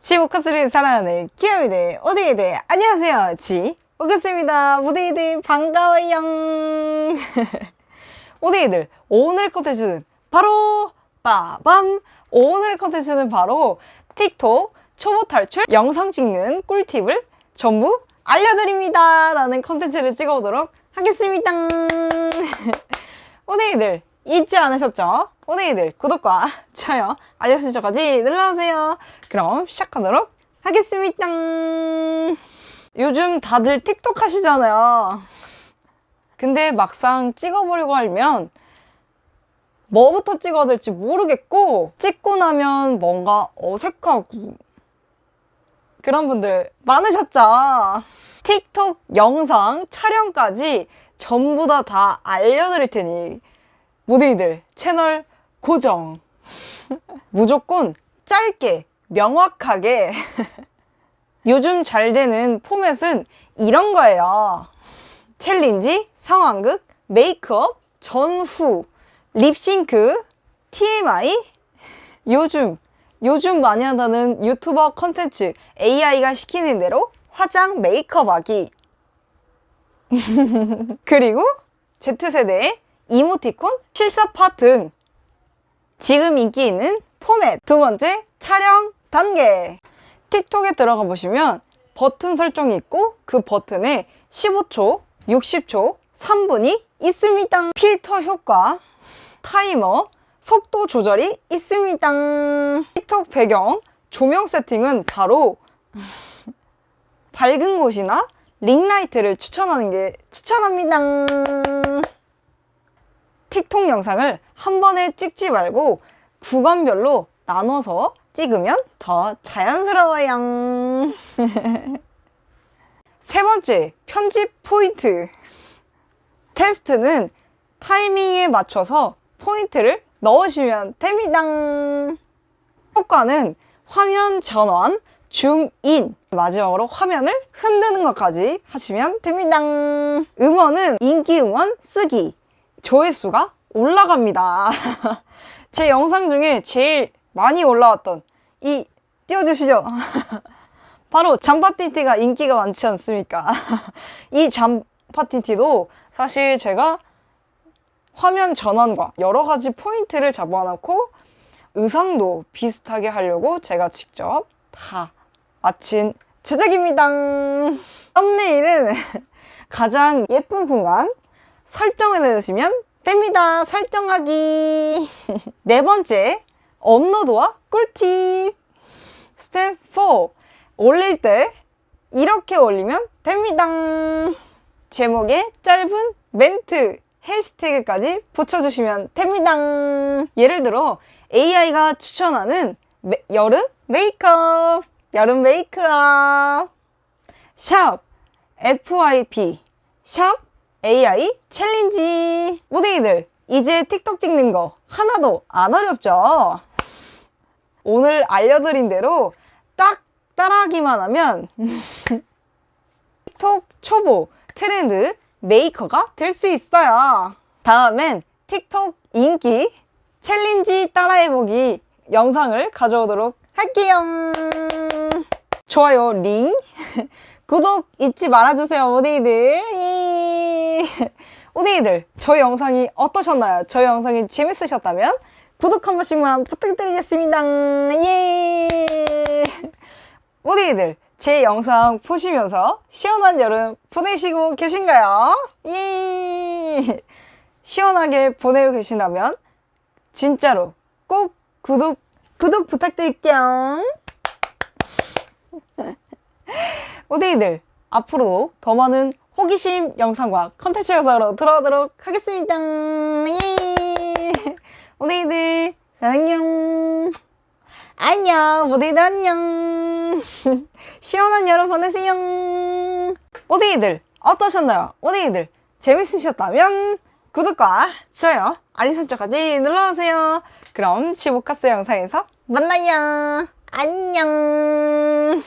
지오카스를 사랑하는 귀여이들 오데이들 안녕하세요. 지. 오카스입니다. 오데이들 반가워요. 오데이들 오늘의 컨텐츠는 바로 빠밤. 오늘의 컨텐츠는 바로 틱톡 초보 탈출 영상 찍는 꿀팁을 전부 알려드립니다. 라는 컨텐츠를 찍어보도록 하겠습니다. 오데이들 잊지 않으셨죠? 오데이들 구독과 좋아요 알림 설정까지 눌러주세요 그럼 시작하도록 하겠습니다 요즘 다들 틱톡 하시잖아요 근데 막상 찍어보려고 하면 뭐부터 찍어야 될지 모르겠고 찍고 나면 뭔가 어색하고 그런 분들 많으셨죠? 틱톡 영상 촬영까지 전부 다 다 알려드릴 테니 모두이들 채널 고정. 무조건 짧게 명확하게. 요즘 잘 되는 포맷은 이런 거예요. 챌린지, 상황극, 메이크업, 전후, 립싱크, TMI 요즘 요즘 많이 한다는 유튜버 컨텐츠 AI가 시키는 대로 화장 메이크업 하기. 그리고 Z세대의 이모티콘, 실사파 등. 지금 인기 있는 포맷 두 번째 촬영 단계. 틱톡에 들어가 보시면 버튼 설정이 있고 그 버튼에 15초, 60초, 3분이 있습니다. 필터 효과, 타이머, 속도 조절이 있습니다. 틱톡 배경, 조명 세팅은 바로 밝은 곳이나 링라이트를 추천하는 게 추천합니다. 틱톡 영상을 한 번에 찍지 말고 구간별로 나눠서 찍으면 더 자연스러워요. 세 번째, 편집 포인트. 테스트는 타이밍에 맞춰서 포인트를 넣으시면 됩니다. 효과는 화면 전환, 줌인 마지막으로 화면을 흔드는 것까지 하시면 됩니다. 음원은 인기 음원 쓰기 조회수가 올라갑니다. 제 영상 중에 제일 많이 올라왔던 이 띄워주시죠. 바로 잠바틴티가 인기가 많지 않습니까? 이 잠바틴티도 사실 제가 화면 전환과 여러 가지 포인트를 잡아놓고 의상도 비슷하게 하려고 제가 직접 다 마친 제작입니다. 썸네일은 가장 예쁜 순간 설정을 해주시면 됩니다. 설정하기. 네 번째, 업로드와 꿀팁. 스텝 4. 올릴 때 이렇게 올리면 됩니다. 제목에 짧은 멘트, 해시태그까지 붙여주시면 됩니다. 예를 들어 AI가 추천하는 메- 여름 메이크업, 여름 메이크업, 샵 FYP, 샵 AI 챌린지. 모데이들 이제 틱톡 찍는 거 하나도 안 어렵죠? 오늘 알려드린 대로 딱 따라하기만 하면 틱톡 초보 트렌드 메이커가 될 수 있어요. 다음엔 틱톡 인기 챌린지 따라해보기 영상을 가져오도록 할게요. 좋아요, 링, 구독 잊지 말아주세요, 오데이들. 예. 오데이들, 저희 영상이 어떠셨나요? 저희 영상이 재밌으셨다면 구독 한 번씩만 부탁드리겠습니다. 예. 오데이들, 제 영상 보시면서 시원한 여름 보내시고 계신가요? 예! 시원하게 보내고 계신다면 진짜로 꼭 구독, 구독 부탁드릴게요. 오데이들, 앞으로도 더 많은 호기심 영상과 컨텐츠 영상으로 돌아오도록 하겠습니다. 예! 오데이들, 사랑해요. 안녕, 모데이들 안녕. 시원한 여름 보내세요. 오데이들 어떠셨나요? 오데이들 재밌으셨다면 구독과 좋아요, 알림 설정까지 눌러주세요. 그럼 지보카스 영상에서 만나요. 안녕.